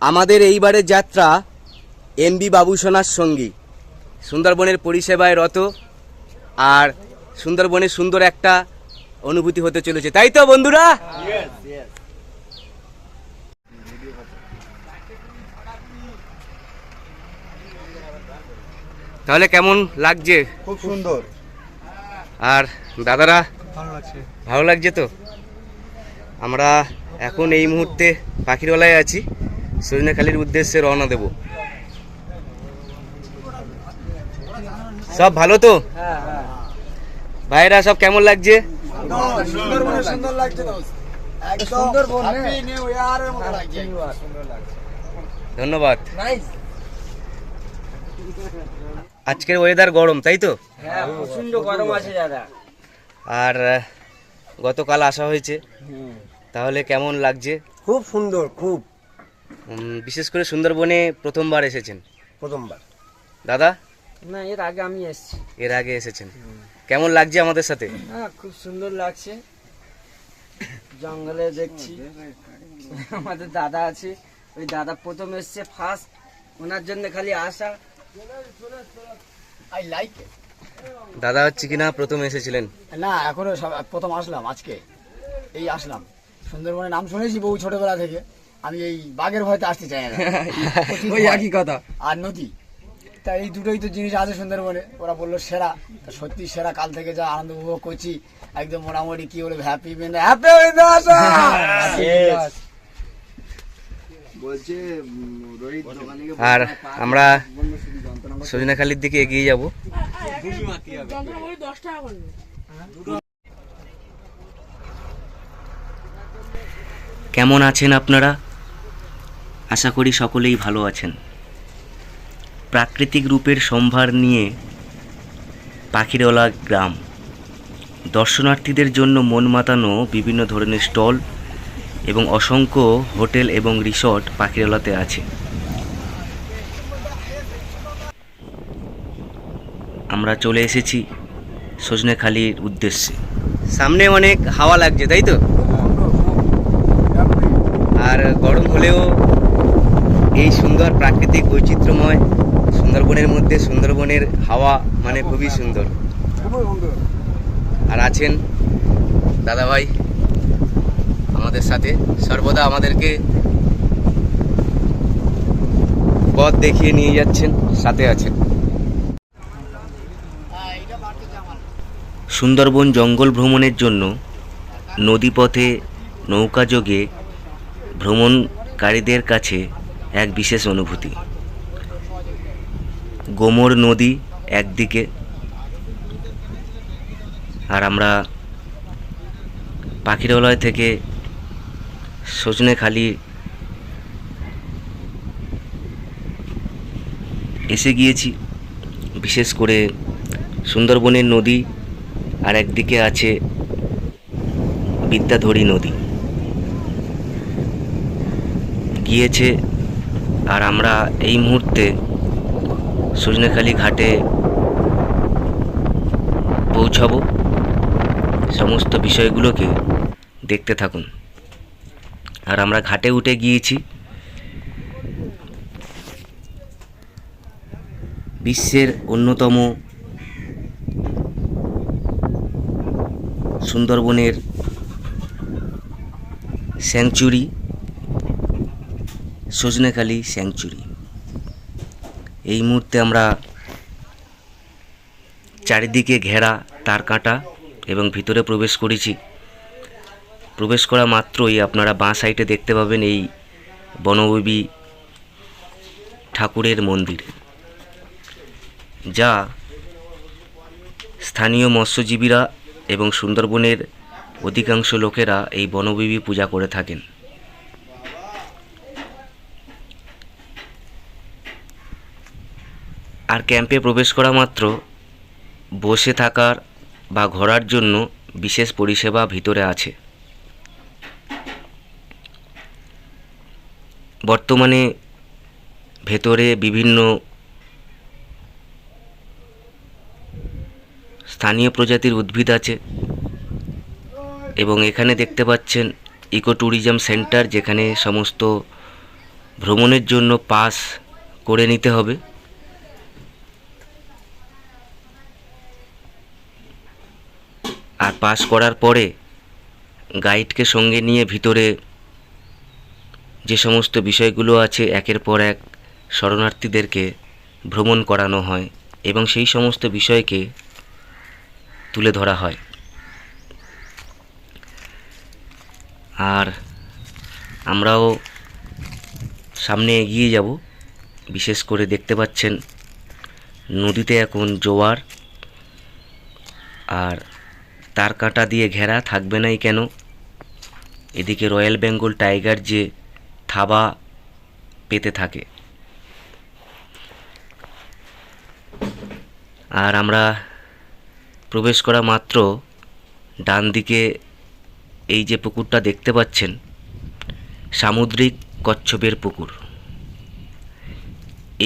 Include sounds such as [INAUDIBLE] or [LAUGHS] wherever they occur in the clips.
আমাদের এইবারের যাত্রা এমবি বাবুসোনার সঙ্গী। সুন্দরবনের পরিষেবায় রত আর সুন্দরবনের সুন্দর একটা অনুভূতি হতে চলেছে। তাই তো বন্ধুরা? তাহলে কেমন লাগছে? খুব সুন্দর। আর দাদারা? ভালো লাগছে। ভালো লাগছে তো? আমরা এখন এই মুহূর্তে পাখিরওয়ালায় আছি। সজনেখালির উদ্দেশ্যে রওনা দেব। সব ভালো তো? ভাইরা, সব কেমন লাগছে? ধন্যবাদ। আজকের ওয়েদার গরম, তাই তো? গরম আছে আর গতকাল আসা হয়েছে। তাহলে কেমন লাগছে? খুব সুন্দর, খুব। বিশেষ করে সুন্দরবনে প্রথমবার এসেছেন। প্রথমবার। দাদা? না এর আগে আমি এসেছি। এর আগে এসেছেন। কেমন লাগছে আমাদের সাথে? হ্যাঁ খুব সুন্দর লাগছে। জঙ্গলে দেখছি। আমাদের দাদা আছে। ওই দাদা প্রথম এসছে ফার্স্ট ওনার জন্য খালি আসা আই লাইক দাদা হচ্ছে কিনা প্রথম এসেছিলেন? না এখনও সব- প্রথম আসলাম আজকে। এই আসলাম। সুন্দরবনের নাম শুনেছি বহু ছোটবেলা থেকে। আমি এই বাঘের ভয়তে আসতে চাই না। [LAUGHS] ওই একই কথা। আর নদী। তা এই দুটোই তো জিনিস আছে সুন্দরবনে। ওরা বলল সেরা। তা সত্যি সেরা কাল থেকে যা আনন্দ উপভোগ করছি একদম মোটামুটি কি বলে হ্যাপি হ্যাপি [LAUGHS] বলছে আর আমরা সজনাখালির দিকে এগিয়ে যাব। কেমন আছেন আপনারা? আশা করি সকলেই ভালো আছেন। প্রাকৃতিক রূপের সম্ভার নিয়ে পাখিরওয়ালা গ্রাম। দর্শনার্থীদের জন্য মন মাতানো বিভিন্ন ধরনের স্টল এবং অসংখ্য হোটেল এবং রিসর্ট পাখিরওয়ালাতে আছে। আমরা চলে এসেছি সজনেখালির উদ্দেশ্যে। সামনে অনেক হাওয়া লাগছে তাই তো? আর গরম হলেও এই সুন্দর প্রাকৃতিক বৈচিত্র্যময় সুন্দরবনের মধ্যে সুন্দরবনের হাওয়া মানে খুবই সুন্দর। আর আছেন দাদাভাই আমাদের সাথে। সর্বদা আমাদেরকে পথ দেখিয়ে নিয়ে যাচ্ছেন সাথে আছেন। সুন্দরবন জঙ্গল ভ্রমণের জন্য নদীপথে নৌকাযোগে ভ্রমণকারীদের কাছে এক বিশেষ অনুভূতি। গোমর নদী একদিকে আর আমরা পাখিরালয় থেকে সজনেখালি এসে গিয়েছি। বিশেষ করে সুন্দরবনের নদী আর একদিকে আছে বিদ্যাধরী নদী। গিয়েছে আর আমরা এই মুহূর্তে সজনেখালি ঘাটে পৌঁছাব। সমস্ত বিষয়গুলোকে দেখতে থাকুন। আর আমরা ঘাটে উঠে গিয়েছি। বিশ্বের অন্যতম সুন্দরবনের স্যাংচুরি সজনেখালি স্যাংচুরি। এই মুহূর্তে আমরা চারিদিকে ঘেরা, তার কাঁটা এবং ভিতরে প্রবেশ করেছি। প্রবেশ করা মাত্রই আপনারা বাঁ সাইডে দেখতে পাবেন এই বনবী ঠাকুরের মন্দির, যা স্থানীয় মৎস্যজীবীরা এবং সুন্দরবনের অধিকাংশ লোকেরা এই বনবিবি পূজা করে থাকেন। আর ক্যাম্পে প্রবেশ করা মাত্র বসে থাকার বা ঘোরার জন্য বিশেষ পরিষেবা ভিতরে আছে। বর্তমানে ভেতরে বিভিন্ন স্থানীয় প্রজাতির উদ্ভিদ আছে এবং এখানে দেখতে পাচ্ছেন ইকো ট্যুরিজম সেন্টার যেখানে সমস্ত ভ্রমণের জন্য পাস করে নিতে হবে। আর পাস করার পরে গাইডকে সঙ্গে নিয়ে ভিতরে যে সমস্ত বিষয়গুলো আছে একের পর এক শরণার্থীদেরকে ভ্রমণ করানো হয় এবং সেই সমস্ত বিষয়কে তুলে ধরা হয়। আর আমরাও সামনে এগিয়ে যাব। বিশেষ করে দেখতে পাচ্ছেন নদীতে এখন জোয়ার আর তার কাঁটা দিয়ে ঘেরা থাকবে নাই কেন? এদিকে রয়্যাল বেঙ্গল টাইগার যে থাবা পেতে থাকে। আর আমরা প্রবেশ করা মাত্র ডান দিকে এই যে পুকুরটা দেখতে পাচ্ছেন, সামুদ্রিক কচ্ছপের পুকুর।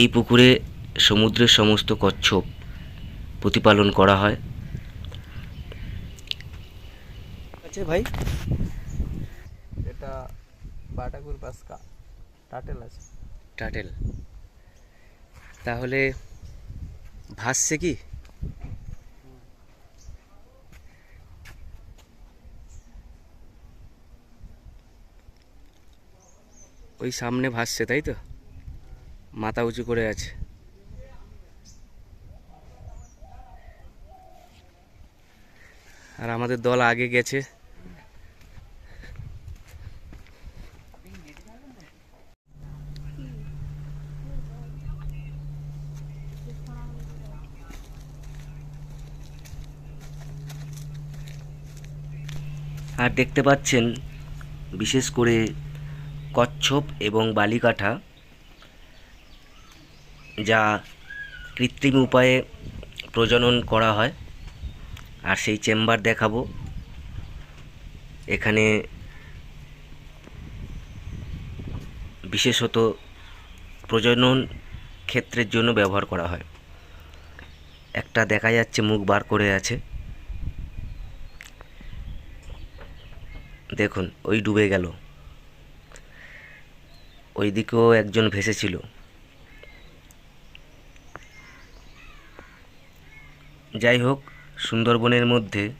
এই পুকুরে সমুদ্রের সমস্ত কচ্ছপ প্রতিপালন করা হয়। আছে ভাই? এটা বাটাকুর পাসকা টাটেল আছে। টাটেল। তাহলে ভাসছে কি? ওই সামনে ভাসছে তাই তো? মাথা উঁচু করে আছে। আর আমাদের দল আগে গেছে। আর দেখতে পাচ্ছেন বিশেষ করে কচ্ছপ এবং বালিকাঠা, যা কৃত্রিম উপায়ে প্রজনন করা হয়। আর সেই চেম্বার দেখাবো। এখানে বিশেষত প্রজনন ক্ষেত্রের জন্য ব্যবহার করা হয়। একটা দেখা যাচ্ছে, মুখ বার করে আছে। দেখুন, ওই ডুবে গেল। ওই দিকেও একজন ভেসেছিল। যাই হোক, সুন্দরবনের মধ্যে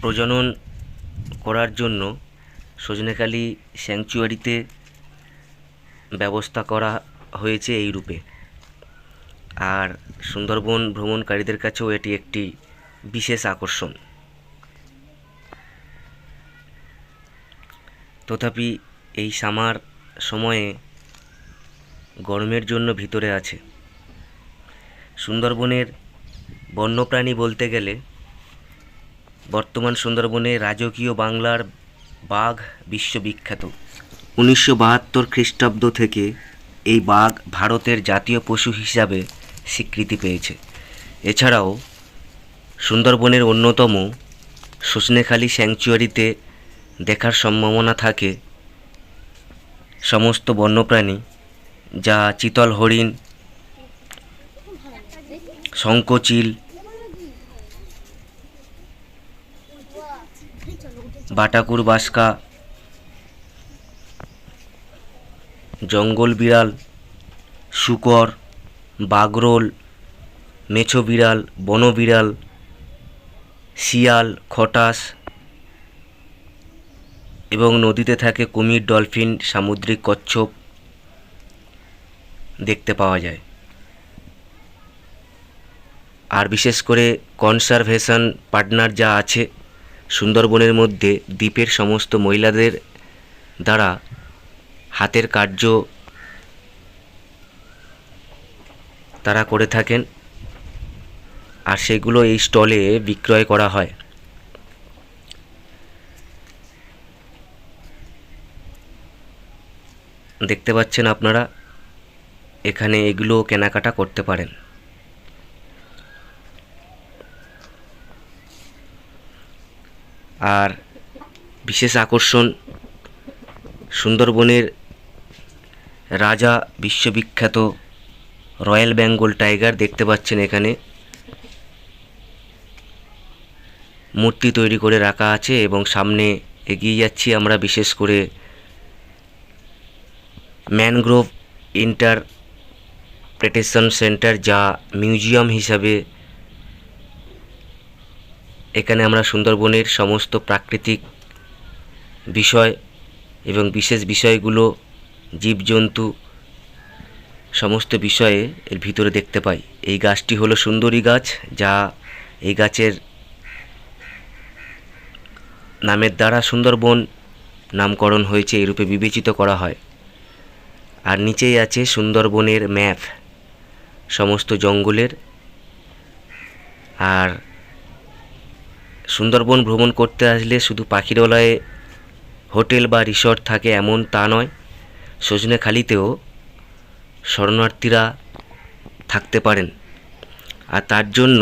প্রজনন করার জন্য সজনেখালি স্যাংচুয়ারিতে ব্যবস্থা করা হয়েছে এই রূপে। আর সুন্দরবন ভ্রমণকারীদের কাছেও এটি একটি বিশেষ আকর্ষণ। তথাপি এই সামার সময়ে গরমের জন্য ভিতরে আছে। সুন্দরবনের বন্যপ্রাণী বলতে গেলে বর্তমান সুন্দরবনে রাজকীয় বাংলার বাঘ বিশ্ববিখ্যাত। উনিশশো বাহাত্তর খ্রিস্টাব্দ থেকে এই বাঘ ভারতের জাতীয় পশু হিসাবে স্বীকৃতি পেয়েছে। এছাড়াও, সুন্দরবনের অন্যতম সজনেখালি স্যাংচুয়ারিতে দেখার সম্ভাবনা থাকে সমস্ত বন্যপ্রাণী, যা চিতল হরিণ শঙ্কচিল বাটাকুর বাসকা, জঙ্গল বিড়াল, শুকর বাগরোল, মেছো বিড়াল, বন বিড়াল, শিয়াল, খটাস এবং নদীতে থাকে কুমির, ডলফিন, সামুদ্রিক কচ্ছপ দেখতে পাওয়া যায়। আর বিশেষ করে কনসারভেশন পার্টনার যা আছে, সুন্দরবনের মধ্যে দ্বীপের সমস্ত মহিলাদের দ্বারা হাতের কার্য তারা করে থাকেন আর সেগুলো এই স্টলে বিক্রয় করা হয়। দেখতে পাচ্ছেন আপনারা, এখানে এগুলো কেনাকাটা করতে পারেন। আর বিশেষ আকর্ষণ, সুন্দরবনের রাজা বিশ্ববিখ্যাত রয়্যাল বেঙ্গল টাইগার দেখতে পাচ্ছেন এখানে। মূর্তি তৈরি করে রাখা আছে এবং সামনে এগিয়ে যাচ্ছি আমরা, বিশেষ করে ম্যানগ্রোভ ইন্টারপ্রেটেশন সেন্টার যা মিউজিয়াম হিসাবে এখানে আমরা সুন্দরবনের সমস্ত প্রাকৃতিক বিষয় এবং বিশেষ বিষয়গুলো, জীবজন্তু সমস্ত বিষয়ে এর ভিতরে দেখতে পাই। এই গাছটি হলো সুন্দরী গাছ, যা এই গাছের নামের দ্বারা সুন্দরবন নামকরণ হয়েছে, এরূপে বিবেচিত করা হয়। আর নিচেই আছে সুন্দরবনের ম্যাপ, সমস্ত জঙ্গলের। আর সুন্দরবন ভ্রমণ করতে আসলে শুধু পাখিরালয়ে হোটেল বা রিসর্ট থাকে এমন তা নয়, সজনেখালিতেও শরণার্থীরা থাকতে পারেন। আর তার জন্য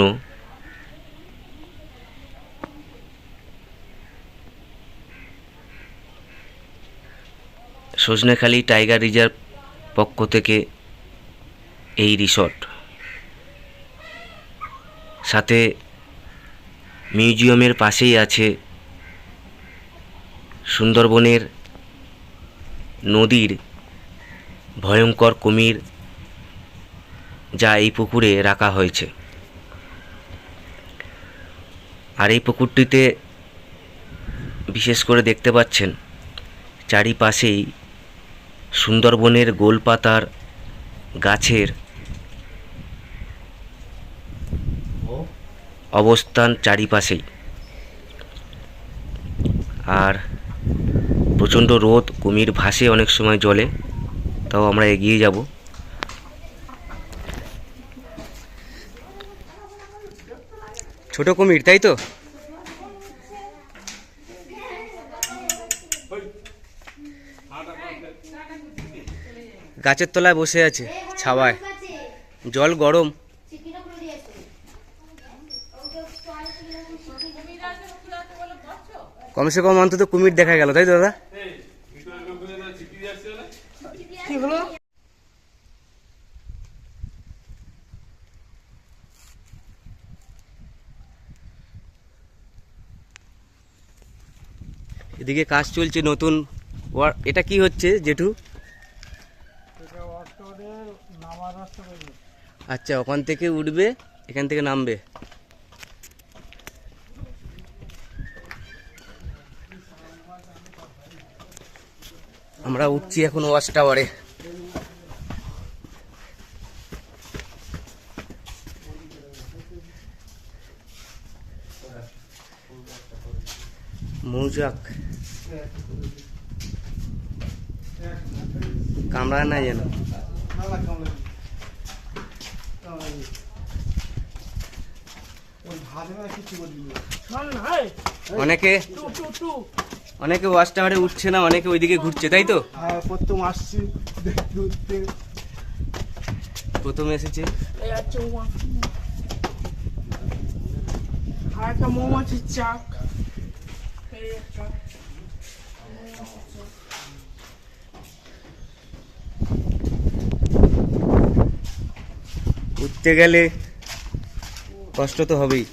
সজনেখালি টাইগার রিজার্ভ পক্ষ থেকে এই রিসর্ট। সাথে মিউজিয়ামের পাশেই আছে সুন্দরবনের নদীর ভয়ঙ্কর কুমির যা এই পুকুরে রাখা হয়েছে। আর এই পুকুরটিতে বিশেষ করে দেখতে পাচ্ছেন চারিপাশেই সুন্দরবনের গোলপাতার গাছের অবস্থান চারিপাশেই। আর প্রচণ্ড রোদ, কুমির ভাসে অনেক সময় জলে। তাও আমরা এগিয়ে যাব। ছোট কুমির, তাই তো? গাছের তলায় বসে আছে, ছাওয়ায়। জল গরম। কমসে কম অন্তত কুমির দেখা গেল, তাই দাদা? এদিকে কাজ চলছে নতুন। এটা কি হচ্ছে জেঠু? আচ্ছা ওখান থেকে উঠবে এখান থেকে নামবে। আমরা উঠছি এখন ওয়াচ টাওয়ারে। মৌচাক কামড়া না যেন। অনেকে অনেকে ওয়াচ টাওয়ারে উঠছে না, অনেকে ওইদিকে ঘুরছে, তাই তো? প্রথম আসছি প্রথম এসেছে মৌমাছির চাক। এই গেলে কষ্ট তো হবেই।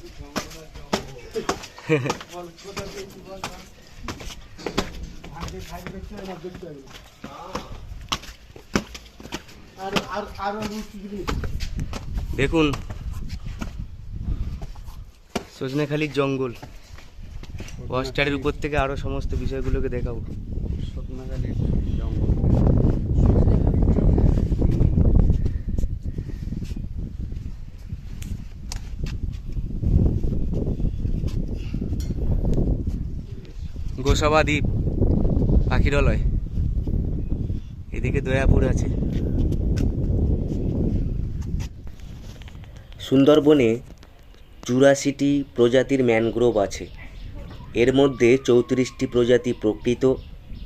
দেখুন সজনেখালির জঙ্গল। ওয়াস্টারের উপর থেকে আরও সমস্ত বিষয়গুলোকে দেখাবো। গোসাবা দ্বীপ পাখিরালয়। এদিকে দয়াপুর আছে। সুন্দরবনে চুরাশিটি প্রজাতির ম্যানগ্রোভ আছে। এর মধ্যে চৌত্রিশটি প্রজাতি প্রকৃত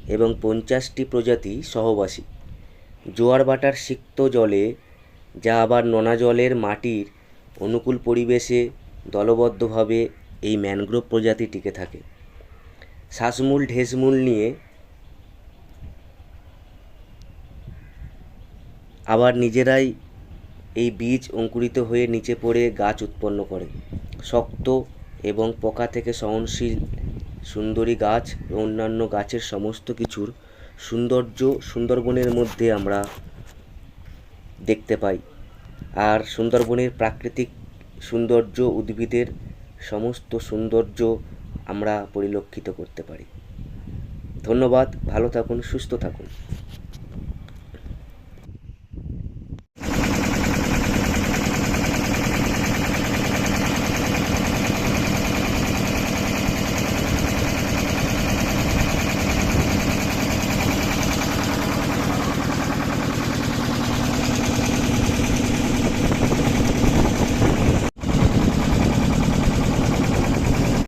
এবং পঞ্চাশটি প্রজাতি সহবাসী। জোয়ার বাটার সিক্ত জলে যা আবার নোনা জলের মাটির অনুকূল পরিবেশে দলবদ্ধভাবে এই ম্যানগ্রোভ প্রজাতি টিকে থাকে। শ্বাসমূল ঢেসমূল নিয়ে আবার নিজেরাই এই বীজ অঙ্কুরিত হয়ে নিচে পড়ে গাছ উৎপন্ন করে। শক্ত এবং পোকা থেকে সহনশীল সুন্দরী গাছ ও অন্যান্য গাছের সমস্ত কিছুর সৌন্দর্য সুন্দরবনের মধ্যে আমরা দেখতে পাই। আর সুন্দরবনের প্রাকৃতিক সৌন্দর্য উদ্ভিদের সমস্ত সৌন্দর্য আমরা পরিলক্ষিত করতে পারি। ধন্যবাদ ভালো থাকুন সুস্থ থাকুন।